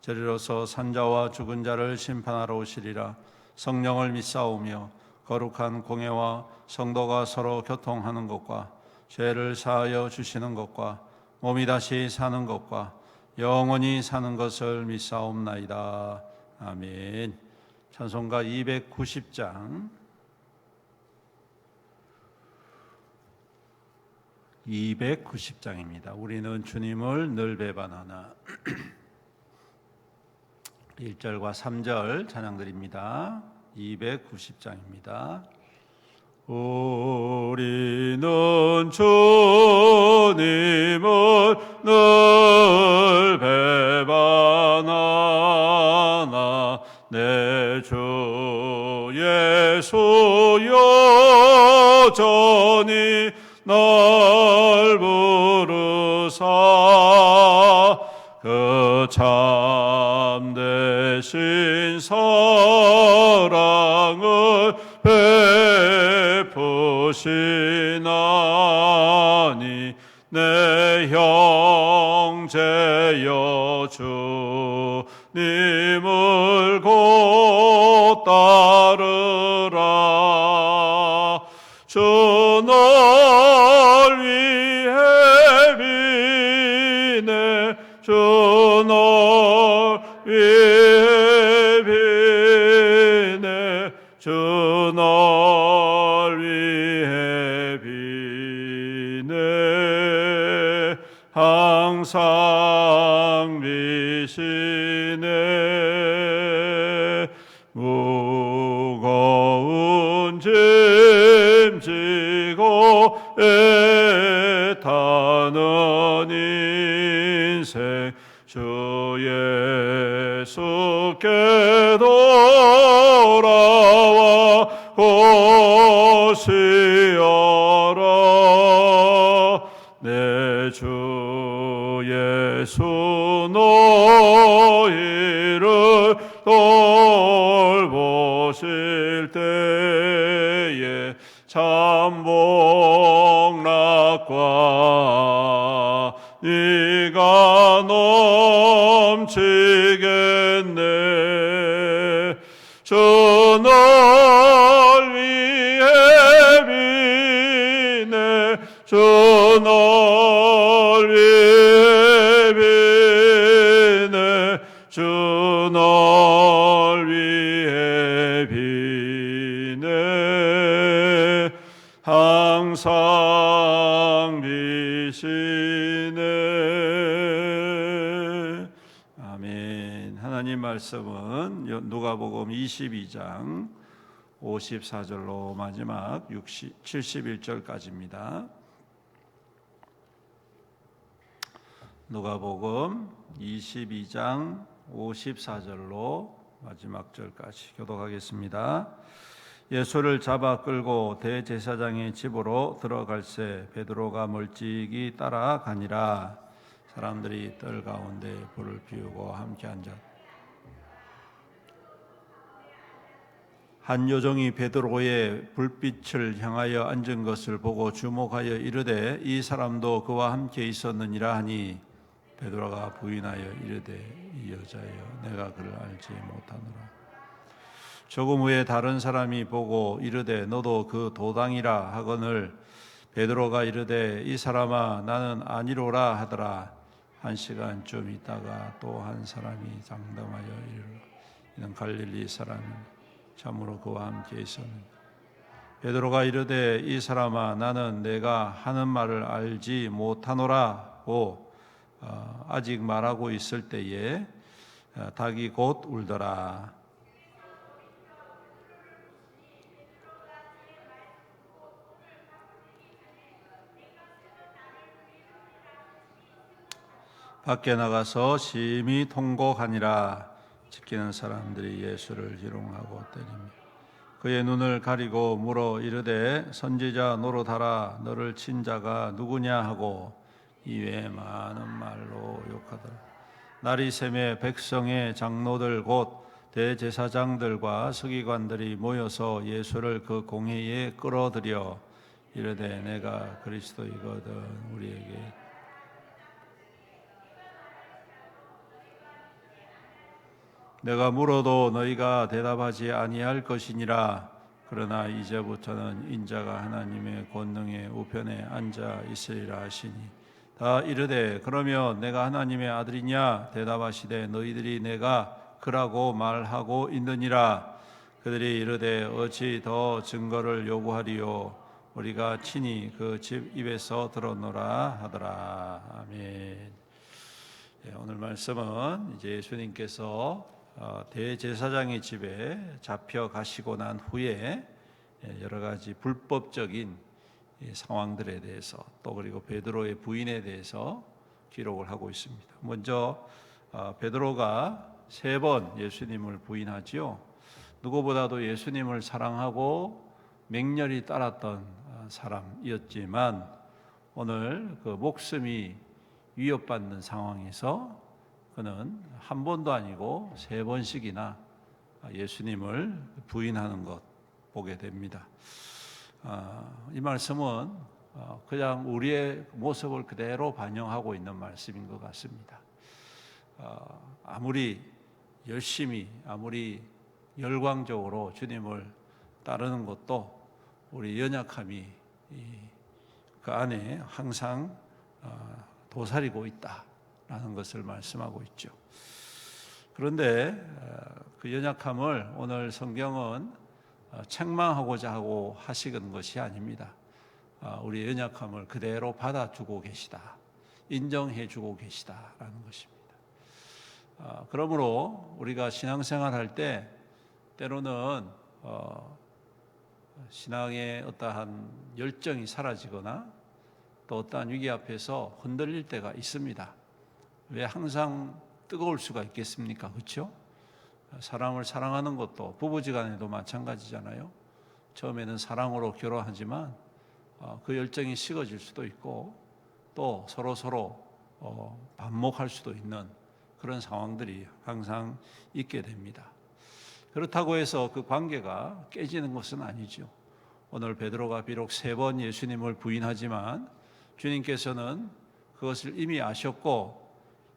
저리로서 산자와 죽은 자를 심판하러 오시리라. 성령을 믿사오며 거룩한 공예와 성도가 서로 교통하는 것과 죄를 사하여 주시는 것과 몸이 다시 사는 것과 영원히 사는 것을 믿사옵나이다. 아멘. 찬송가 290장. 290장입니다. 우리는 주님을 늘 배반하나 1절과 3절 찬양드립니다. 290장입니다. 우리는 주님을 늘 배반하나 내 주 예수 여 전히 날 부르사 그참 되신 사랑을 베푸시나니 내 형제여 주님을 말씀은 누가복음 22장 54절로 마지막 60, 71절까지입니다. 누가복음 22장 54절로 마지막 절까지 교독하겠습니다. 예수를 잡아 끌고 대제사장의 집으로 들어갈새 베드로가 멀찍이 따라가니라 사람들이 뜰 가운데 불을 피우고 함께 앉았 한 요정이 베드로의 불빛을 향하여 앉은 것을 보고 주목하여 이르되 이 사람도 그와 함께 있었느니라 하니 베드로가 부인하여 이르되 이 여자여 내가 그를 알지 못하노라. 조금 후에 다른 사람이 보고 이르되 너도 그 도당이라 하거늘 베드로가 이르되 이 사람아 나는 아니로라 하더라. 한 시간쯤 있다가 또 한 사람이 장담하여 이르러 이는 갈릴리 사람이 참으로 그와 함께 있었는데 베드로가 이르되 이 사람아 나는 내가 하는 말을 알지 못하노라고 어, 아직 말하고 있을 때에 어, 닭이 곧 울더라. 밖에 나가서 심히 통곡하니라 지키는 사람들이 예수를 희롱하고 때리며 그의 눈을 가리고 물어 이르되 선지자 노릇하라 너를 친 자가 누구냐 하고 이외에 많은 말로 욕하더라. 날이 새매 백성의 장로들 곧 대제사장들과 서기관들이 모여서 예수를 그 공회에 끌어들여 이르되 내가 그리스도이거든 우리에게 내가 물어도 너희가 대답하지 아니할 것이니라. 그러나 이제부터는 인자가 하나님의 권능의 우편에 앉아 있으리라 하시니. 다 이르되 그러면 내가 하나님의 아들이냐? 대답하시되 너희들이 내가 그라고 말하고 있느니라. 그들이 이르되 어찌 더 증거를 요구하리요? 우리가 친히 그 집 입에서 들었노라 하더라. 아멘. 예, 오늘 말씀은 이제 예수님께서 어, 대제사장의 집에 잡혀 가시고 난 후에 예, 여러 가지 불법적인 이 상황들에 대해서 또 그리고 베드로의 부인에 대해서 기록을 하고 있습니다. 먼저 어, 베드로가 세 번 예수님을 부인하지요. 누구보다도 예수님을 사랑하고 맹렬히 따랐던 어, 사람이었지만 오늘 그 목숨이 위협받는 상황에서 그는 한 번도 아니고 세 번씩이나 예수님을 부인하는 것 보게 됩니다. 아, 이 말씀은 어, 그냥 우리의 모습을 그대로 반영하고 있는 말씀인 것 같습니다. 어, 아무리 열심히, 아무리 열광적으로 주님을 따르는 것도 우리 연약함이 그 안에 항상 어, 도사리고 있다 라는 것을 말씀하고 있죠. 그런데 그 연약함을 오늘 성경은 어, 책망하고자 하고 하시는 것이 아닙니다. 어, 우리 연약함을 그대로 받아주고 계시다. 인정해 주고 계시다라는 것입니다. 어, 그러므로 우리가 신앙생활 할때 때로는 신앙의 어떠한 열정이 사라지거나 또 어떠한 위기 앞에서 흔들릴 때가 있습니다. 왜 항상 뜨거울 수가 있겠습니까? 그렇죠? 사람을 사랑하는 것도 부부지간에도 마찬가지잖아요. 처음에는 사랑으로 결혼하지만 어, 그 열정이 식어질 수도 있고 또 서로 서로 어, 반목할 수도 있는 그런 상황들이 항상 있게 됩니다. 그렇다고 해서 그 관계가 깨지는 것은 아니죠. 오늘 베드로가 비록 세 번 예수님을 부인하지만 주님께서는 그것을 이미 아셨고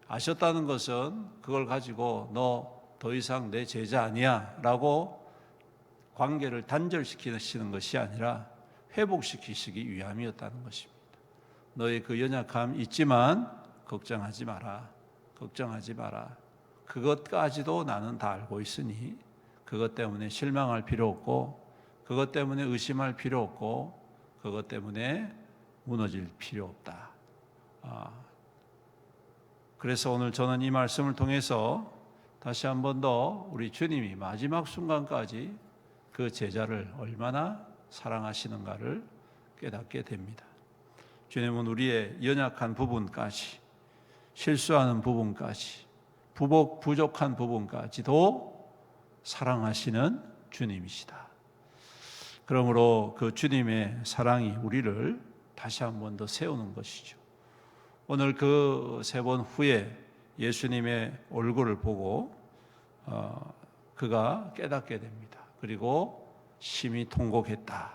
아셨다는 것은 그걸 가지고 너 더 이상 내 제자 아니야 라고 관계를 단절시키시는 것이 아니라 회복시키시기 위함이었다는 것입니다. 너의 그 연약함 있지만 걱정하지 마라. 걱정하지 마라. 그것까지도 나는 다 알고 있으니 그것 때문에 실망할 필요 없고 그것 때문에 의심할 필요 없고 그것 때문에 무너질 필요 없다. 아, 그래서 오늘 저는 이 말씀을 통해서 다시 한 번 더 우리 주님이 마지막 순간까지 그 제자를 얼마나 사랑하시는가를 깨닫게 됩니다. 주님은 우리의 연약한 부분까지, 실수하는 부분까지, 부복 부족한 부분까지도 사랑하시는 주님이시다. 그러므로 그 주님의 사랑이 우리를 다시 한 번 더 세우는 것이죠. 오늘 그 세 번 후에 예수님의 얼굴을 보고 어, 그가 깨닫게 됩니다. 그리고 심히 통곡했다.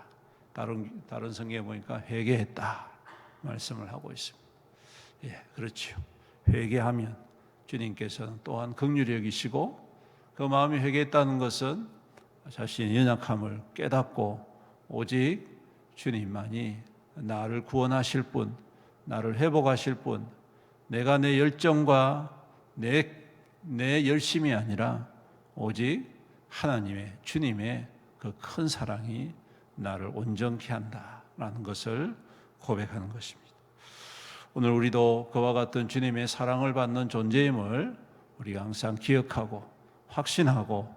다른 다른 성경에 보니까 회개했다 말씀을 하고 있습니다. 예, 그렇죠. 회개하면 주님께서는 또한 긍휼히 여기시고 그 마음이 회개했다는 것은 자신의 연약함을 깨닫고 오직 주님만이 나를 구원하실 분, 나를 회복하실 분, 내가 내 열정과 내, 내 열심이 아니라 오직 하나님의, 주님의 그 큰 사랑이 나를 온전케 한다라는 것을 고백하는 것입니다. 오늘 우리도 그와 같은 주님의 사랑을 받는 존재임을 우리가 항상 기억하고 확신하고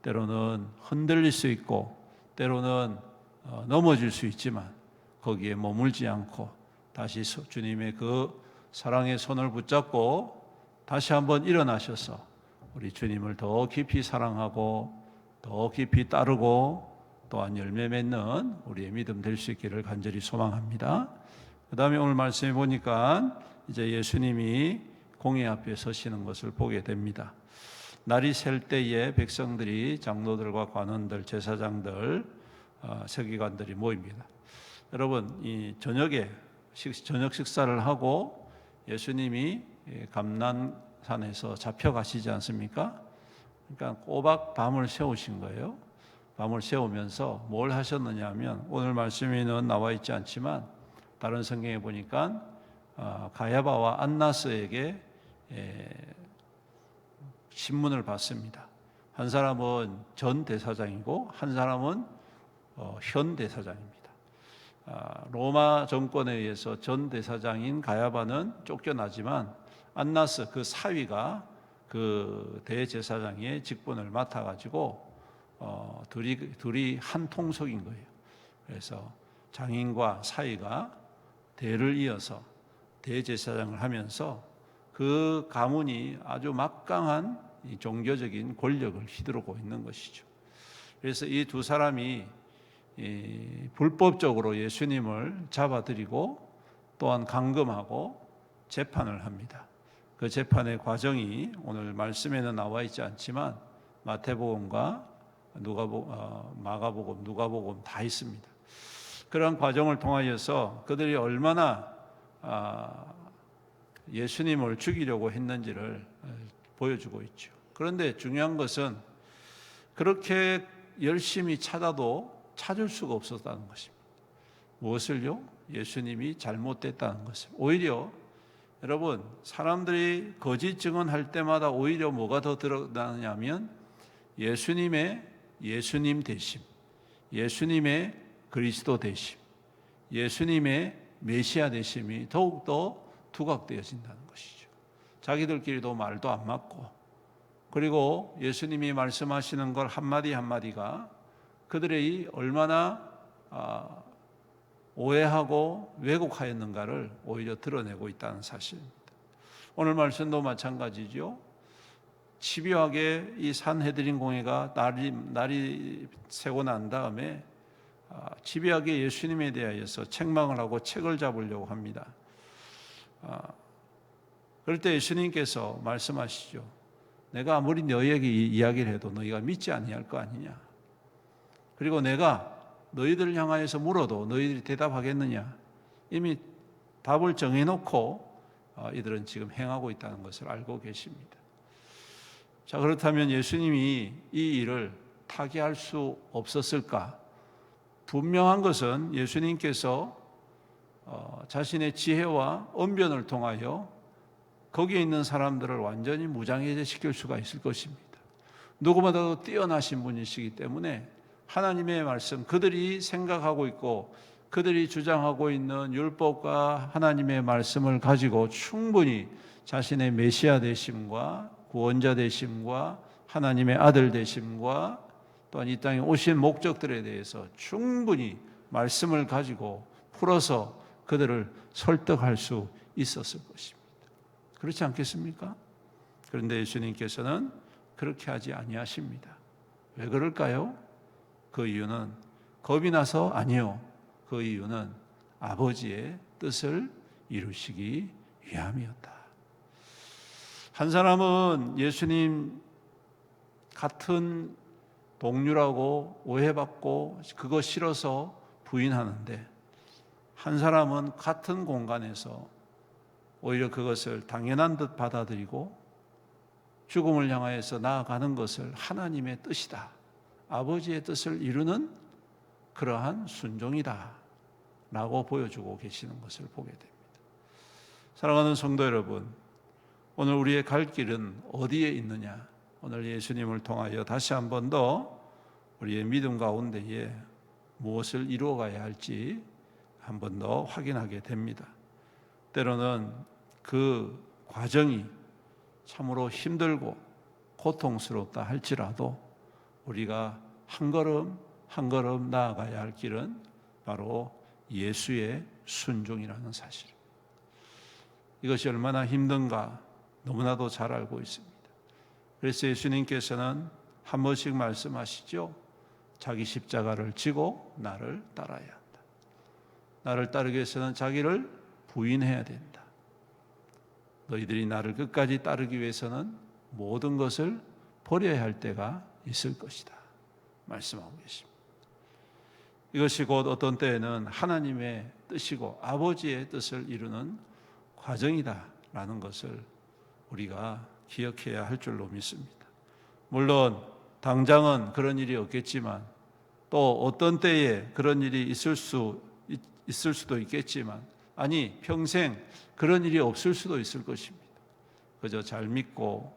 때로는 흔들릴 수 있고 때로는 어, 넘어질 수 있지만 거기에 머물지 않고 다시 주님의 그 사랑의 손을 붙잡고 다시 한번 일어나셔서 우리 주님을 더 깊이 사랑하고 더 깊이 따르고 또한 열매 맺는 우리의 믿음 될 수 있기를 간절히 소망합니다. 그 다음에 오늘 말씀해 보니까 이제 예수님이 공회 앞에 서시는 것을 보게 됩니다. 날이 셀 때에 백성들이 장로들과 관원들, 제사장들, 어, 서기관들이 모입니다. 여러분 이 저녁에 식, 저녁 식사를 하고 예수님이 감난산에서 잡혀가시지 않습니까? 그러니까 꼬박 밤을 세우신 거예요. 밤을 세우면서 뭘 하셨느냐 하면 오늘 말씀에는 나와 있지 않지만 다른 성경에 보니까 어, 가야바와 안나스에게 신문을 받습니다. 한 사람은 전 대사장이고 한 사람은 어, 현 대사장입니다. 아, 로마 정권에 의해서 전 대사장인 가야바는 쫓겨나지만 안나스 그 사위가 그 대제사장의 직분을 맡아가지고 어, 둘이 둘이 한 통속인 거예요. 그래서 장인과 사위가 대를 이어서 대제사장을 하면서 그 가문이 아주 막강한 종교적인 권력을 휘두르고 있는 것이죠. 그래서 이 두 사람이 불법적으로 예수님을 잡아들이고 또한 감금하고 재판을 합니다. 그 재판의 과정이 오늘 말씀에는 나와 있지 않지만 마태복음과 누가복 어, 마가복음, 누가복음 다 있습니다. 그런 과정을 통하여서 그들이 얼마나 아, 예수님을 죽이려고 했는지를 어, 보여주고 있죠. 그런데 중요한 것은 그렇게 열심히 찾아도 찾을 수가 없었다는 것입니다. 무엇을요? 예수님이 잘못됐다는 것을. 오히려 여러분 사람들이 거짓 증언할 때마다 오히려 뭐가 더 드러나냐면 예수님의 예수님 되심, 예수님의 그리스도 되심, 예수님의 메시아 되심이 더욱 더 두각되어진다는 것이죠. 자기들끼리도 말도 안 맞고 그리고 예수님이 말씀하시는 걸 한마디 한마디가 그들이 얼마나 아, 오해하고 왜곡하였는가를 오히려 드러내고 있다는 사실입니다. 오늘 말씀도 마찬가지죠. 집요하게 이 산헤드린 공회가 날이, 날이 새고 난 다음에 아, 집요하게 예수님에 대하여서 책망을 하고 책을 잡으려고 합니다. 아, 그럴 때 예수님께서 말씀하시죠. 내가 아무리 너희에게 이야기를 해도 너희가 믿지 아니할 거 아니냐. 그리고 내가 너희들을 향하여서 물어도 너희들이 대답하겠느냐? 이미 답을 정해놓고 어, 이들은 지금 행하고 있다는 것을 알고 계십니다. 자, 그렇다면 예수님이 이 일을 타개할 수 없었을까? 분명한 것은 예수님께서 어, 자신의 지혜와 언변을 통하여 거기에 있는 사람들을 완전히 무장해제시킬 수가 있을 것입니다. 누구보다도 뛰어나신 분이시기 때문에 하나님의 말씀, 그들이 생각하고 있고 그들이 주장하고 있는 율법과 하나님의 말씀을 가지고 충분히 자신의 메시아 되심과 구원자 되심과 하나님의 아들 되심과 또한 이 땅에 오신 목적들에 대해서 충분히 말씀을 가지고 풀어서 그들을 설득할 수 있었을 것입니다. 그렇지 않겠습니까? 그런데 예수님께서는 그렇게 하지 아니하십니다. 왜 그럴까요? 그 이유는 겁이 나서 아니요. 그 이유는 아버지의 뜻을 이루시기 위함이었다. 한 사람은 예수님 같은 동료라고 오해받고 그거 싫어서 부인하는데 한 사람은 같은 공간에서 오히려 그것을 당연한 듯 받아들이고 죽음을 향하여서 나아가는 것을 하나님의 뜻이다. 아버지의 뜻을 이루는 그러한 순종이다. 라고 보여주고 계시는 것을 보게 됩니다. 사랑하는 성도 여러분, 오늘 우리의 갈 길은 어디에 있느냐? 오늘 예수님을 통하여 다시 한 번 더 우리의 믿음 가운데에 무엇을 이루어가야 할지 한 번 더 확인하게 됩니다. 때로는 그 과정이 참으로 힘들고 고통스럽다 할지라도 우리가 한 걸음 한 걸음 나아가야 할 길은 바로 예수의 순종이라는 사실. 이것이 얼마나 힘든가 너무나도 잘 알고 있습니다. 그래서 예수님께서는 한 번씩 말씀하시죠. 자기 십자가를 지고 나를 따라야 한다. 나를 따르기 위해서는 자기를 부인해야 된다. 너희들이 나를 끝까지 따르기 위해서는 모든 것을 버려야 할 때가 있을 것이다. 말씀하고 계십니다. 이것이 곧 어떤 때에는 하나님의 뜻이고 아버지의 뜻을 이루는 과정이다라는 것을 우리가 기억해야 할 줄로 믿습니다. 물론 당장은 그런 일이 없겠지만 또 어떤 때에 그런 일이 있을 수 있을 수도 있겠지만 아니 평생 그런 일이 없을 수도 있을 것입니다. 그저 잘 믿고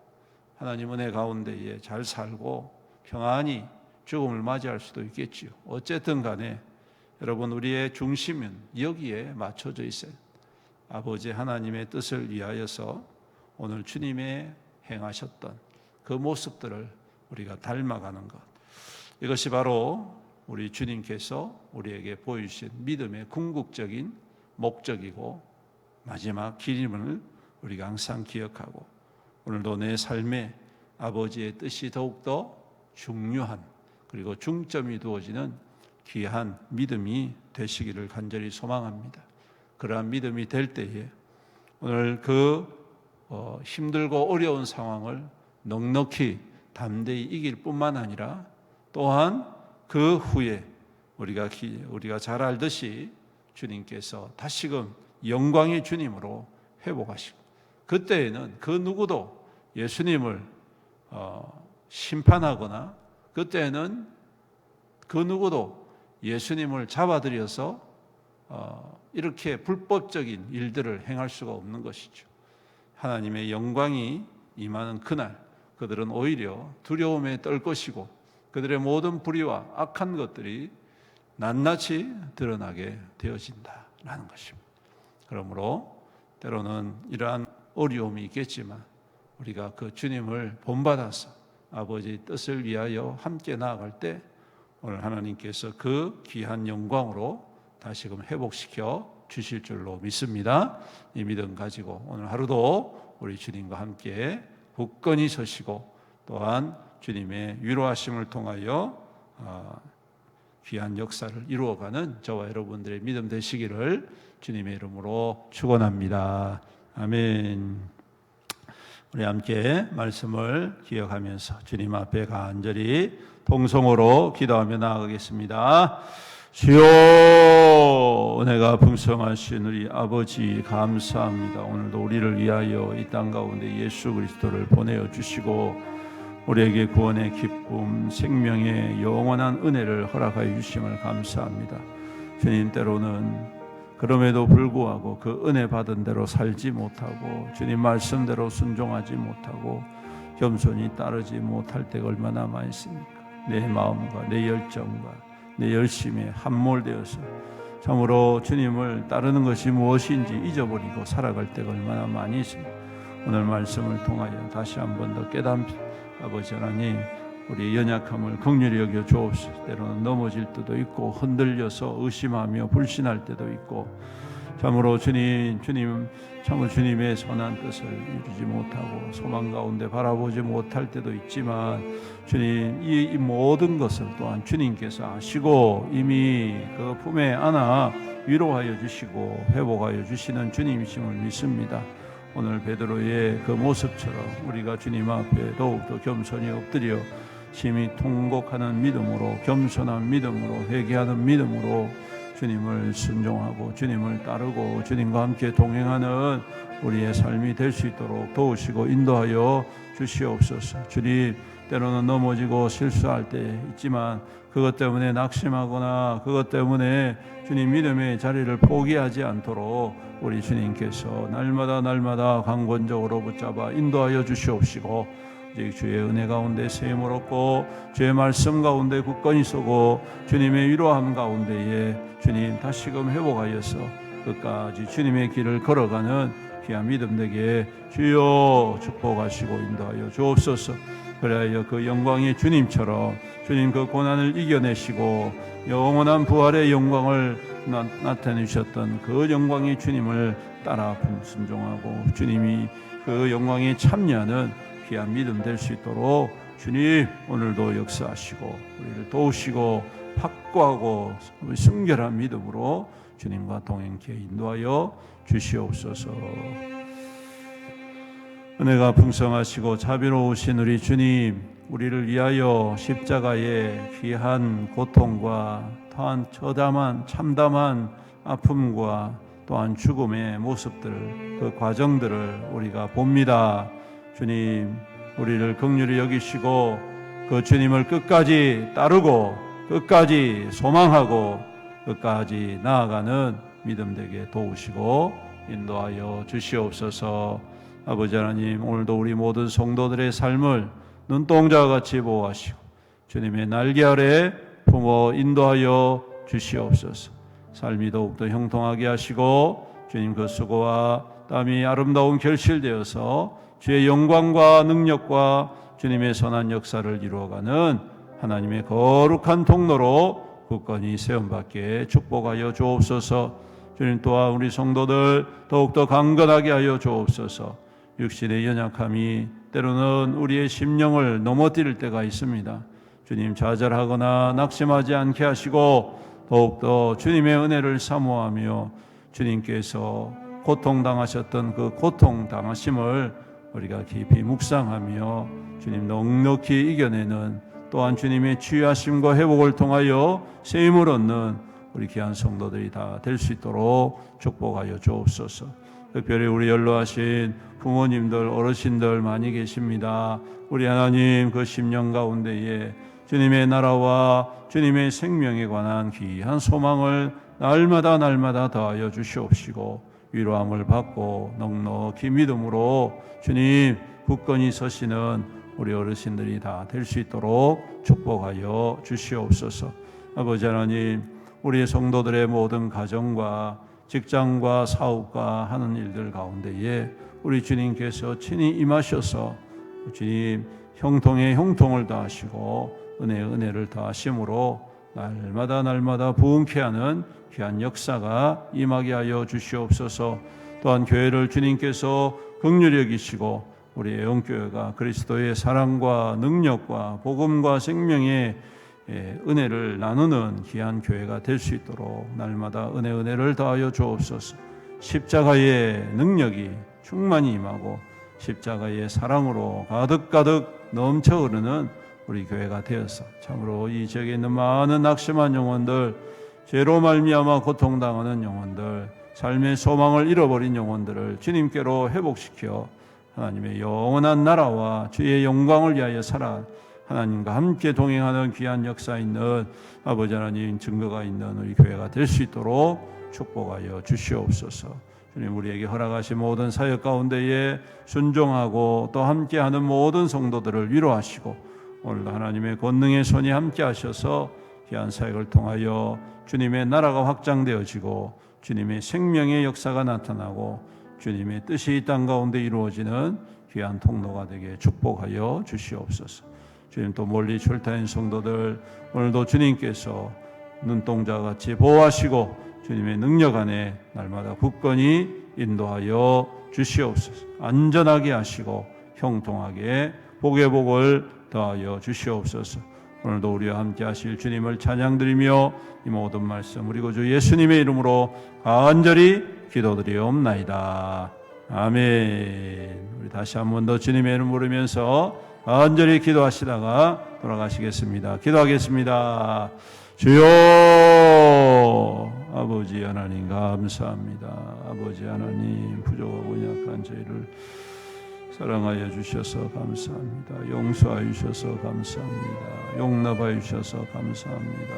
하나님 은혜 가운데에 잘 살고 평안히 죽음을 맞이할 수도 있겠지요. 어쨌든 간에 여러분 우리의 중심은 여기에 맞춰져 있어요. 아버지 하나님의 뜻을 위하여서 오늘 주님의 행하셨던 그 모습들을 우리가 닮아가는 것. 이것이 바로 우리 주님께서 우리에게 보여주신 믿음의 궁극적인 목적이고 마지막 길임을 우리가 항상 기억하고 오늘도 내 삶에 아버지의 뜻이 더욱더 중요한 그리고 중점이 두어지는 귀한 믿음이 되시기를 간절히 소망합니다. 그러한 믿음이 될 때에 오늘 그 어, 힘들고 어려운 상황을 넉넉히 담대히 이길 뿐만 아니라 또한 그 후에 우리가 기, 우리가 잘 알듯이 주님께서 다시금 영광의 주님으로 회복하시고 그때에는 그 누구도 예수님을 어, 심판하거나 그때는 그 누구도 예수님을 잡아들여서 어, 이렇게 불법적인 일들을 행할 수가 없는 것이죠. 하나님의 영광이 임하는 그날 그들은 오히려 두려움에 떨 것이고 그들의 모든 불의와 악한 것들이 낱낱이 드러나게 되어진다라는 것입니다. 그러므로 때로는 이러한 어려움이 있겠지만 우리가 그 주님을 본받아서 아버지 뜻을 위하여 함께 나아갈 때 오늘 하나님께서 그 귀한 영광으로 다시금 회복시켜 주실 줄로 믿습니다. 이 믿음 가지고 오늘 하루도 우리 주님과 함께 굳건히 서시고 또한 주님의 위로하심을 통하여 어, 귀한 역사를 이루어가는 저와 여러분들의 믿음 되시기를 주님의 이름으로 축원합니다. 아멘. 우리 함께 말씀을 기억하면서 주님 앞에 간절히 동성으로 기도하며 나아가겠습니다. 주여 내가 풍성하신 우리 아버지 감사합니다. 오늘도 우리를 위하여 이 땅 가운데 예수 그리스도를 보내어 주시고 우리에게 구원의 기쁨, 생명의 영원한 은혜를 허락하여 주심을 감사합니다. 주님 때로는 그럼에도 불구하고 그 은혜 받은 대로 살지 못하고 주님 말씀대로 순종하지 못하고 겸손히 따르지 못할 때가 얼마나 많습니까? 내 마음과 내 열정과 내 열심에 함몰되어서 참으로 주님을 따르는 것이 무엇인지 잊어버리고 살아갈 때가 얼마나 많이 있습니다. 오늘 말씀을 통하여 다시 한 번 더 깨닫 아버지 하나님 우리 연약함을 긍휼히 여겨 주옵소서. 때로는 넘어질 때도 있고 흔들려서 의심하며 불신할 때도 있고 참으로 주님 주님 참으로 주님의 선한 뜻을 이루지 못하고 소망 가운데 바라보지 못할 때도 있지만 주님 이, 이 모든 것을 또한 주님께서 아시고 이미 그 품에 안아 위로하여 주시고 회복하여 주시는 주님이심을 믿습니다. 오늘 베드로의 그 모습처럼 우리가 주님 앞에 더욱더 겸손히 엎드려 심히 통곡하는 믿음으로 겸손한 믿음으로 회개하는 믿음으로 주님을 순종하고 주님을 따르고 주님과 함께 동행하는 우리의 삶이 될 수 있도록 도우시고 인도하여 주시옵소서. 주님 때로는 넘어지고 실수할 때 있지만 그것 때문에 낙심하거나 그것 때문에 주님 믿음의 자리를 포기하지 않도록 우리 주님께서 날마다 날마다 강권적으로 붙잡아 인도하여 주시옵시고 이제 주의 은혜 가운데 세임을 얻고 주의 말씀 가운데 굳건히 서고 주님의 위로함 가운데에 주님 다시금 회복하여서 끝까지 주님의 길을 걸어가는 귀한 믿음 되게 주여 축복하시고 인도하여 주옵소서. 그래야 그 영광의 주님처럼 주님 그 고난을 이겨내시고 영원한 부활의 영광을 나, 타내셨던 그 영광의 주님을 따라 순종하고 주님이 그 영광에 참여하는 귀한 믿음 될 수 있도록 주님 오늘도 역사하시고 우리를 도우시고 확고하고 순결한 믿음으로 주님과 동행케 인도하여 주시옵소서. 은혜가 풍성하시고 자비로우신 우리 주님, 우리를 위하여 십자가의 귀한 고통과 또한 처담한 참담한 아픔과 또한 죽음의 모습들, 그 과정들을 우리가 봅니다. 주님, 우리를 극률히 여기시고 그 주님을 끝까지 따르고 끝까지 소망하고 끝까지 나아가는 믿음 되게 도우시고 인도하여 주시옵소서. 아버지 하나님, 오늘도 우리 모든 성도들의 삶을 눈동자와 같이 보호하시고 주님의 날개 아래 품어 인도하여 주시옵소서. 삶이 더욱더 형통하게 하시고 주님 그 수고와 땀이 아름다운 결실되어서 주의 영광과 능력과 주님의 선한 역사를 이루어가는 하나님의 거룩한 통로로 굳건히 세움받게 축복하여 주옵소서. 주님 또한 우리 성도들 더욱더 강건하게 하여 주옵소서. 육신의 연약함이 때로는 우리의 심령을 넘어뜨릴 때가 있습니다. 주님 좌절하거나 낙심하지 않게 하시고 더욱더 주님의 은혜를 사모하며 주님께서 고통당하셨던 그 고통 당하심을 우리가 깊이 묵상하며 주님 넉넉히 이겨내는 또한 주님의 치유하심과 회복을 통하여 세임을 얻는 우리 귀한 성도들이 다 될 수 있도록 축복하여 주옵소서. 특별히 우리 연로하신 부모님들, 어르신들 많이 계십니다. 우리 하나님 그 심령 가운데에 주님의 나라와 주님의 생명에 관한 귀한 소망을 날마다 날마다 더하여 주시옵시고 위로함을 받고 넉넉히 믿음으로 주님 굳건히 서시는 우리 어르신들이 다 될 수 있도록 축복하여 주시옵소서. 아버지 하나님, 우리 성도들의 모든 가정과 직장과 사업과 하는 일들 가운데에 우리 주님께서 친히 임하셔서 주님 형통에 형통을 더하시고 은혜 은혜를 더하심으로 날마다 날마다 부흥케 하는 귀한 역사가 임하게 하여 주시옵소서. 또한 교회를 주님께서 극률히 여기시고 우리의 영교회가 그리스도의 사랑과 능력과 복음과 생명의 예, 은혜를 나누는 귀한 교회가 될 수 있도록 날마다 은혜 은혜를 더하여 주옵소서. 십자가의 능력이 충만히 임하고 십자가의 사랑으로 가득가득 넘쳐 흐르는 우리 교회가 되어서 참으로 이 지역에 있는 많은 낙심한 영혼들, 죄로 말미암아 고통당하는 영혼들, 삶의 소망을 잃어버린 영혼들을 주님께로 회복시켜 하나님의 영원한 나라와 주의 영광을 위하여 살아 하나님과 함께 동행하는 귀한 역사 있는 아버지 하나님 증거가 있는 우리 교회가 될 수 있도록 축복하여 주시옵소서. 주님 우리에게 허락하신 모든 사역 가운데에 순종하고 또 함께하는 모든 성도들을 위로하시고 오늘도 하나님의 권능의 손이 함께 하셔서 귀한 사역을 통하여 주님의 나라가 확장되어지고 주님의 생명의 역사가 나타나고 주님의 뜻이 이 땅 가운데 이루어지는 귀한 통로가 되게 축복하여 주시옵소서. 주님 또 멀리 출타인 성도들 오늘도 주님께서 눈동자 같이 보호하시고 주님의 능력 안에 날마다 굳건히 인도하여 주시옵소서. 안전하게 하시고 형통하게 복의 복을 더하여 주시옵소서. 오늘도 우리와 함께 하실 주님을 찬양드리며 이 모든 말씀 우리 구주 예수님의 이름으로 간절히 기도드리옵나이다. 아멘. 우리 다시 한 번 더 주님의 이름 부르면서 간절히 기도하시다가 돌아가시겠습니다. 기도하겠습니다. 주여 아버지 하나님 감사합니다. 아버지 하나님 부족하고 약한 저희를 사랑하여 주셔서 감사합니다. 용서하여 주셔서 감사합니다. 용납하여 주셔서 감사합니다.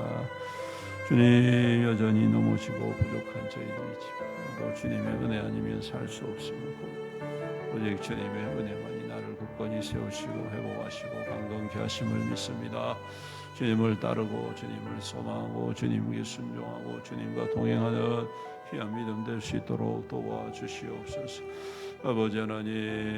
주님 여전히 넘어지고 부족한 저희들이지만 또 주님의 은혜 아니면 살 수 없습니다. 오직 주님의 은혜만이 나를 굳건히 세우시고 회복하시고 강건케 하심을 믿습니다. 주님을 따르고 주님을 소망하고 주님께 순종하고 주님과 동행하는 귀한 믿음 될 수 있도록 도와주시옵소서. 아버지 하나님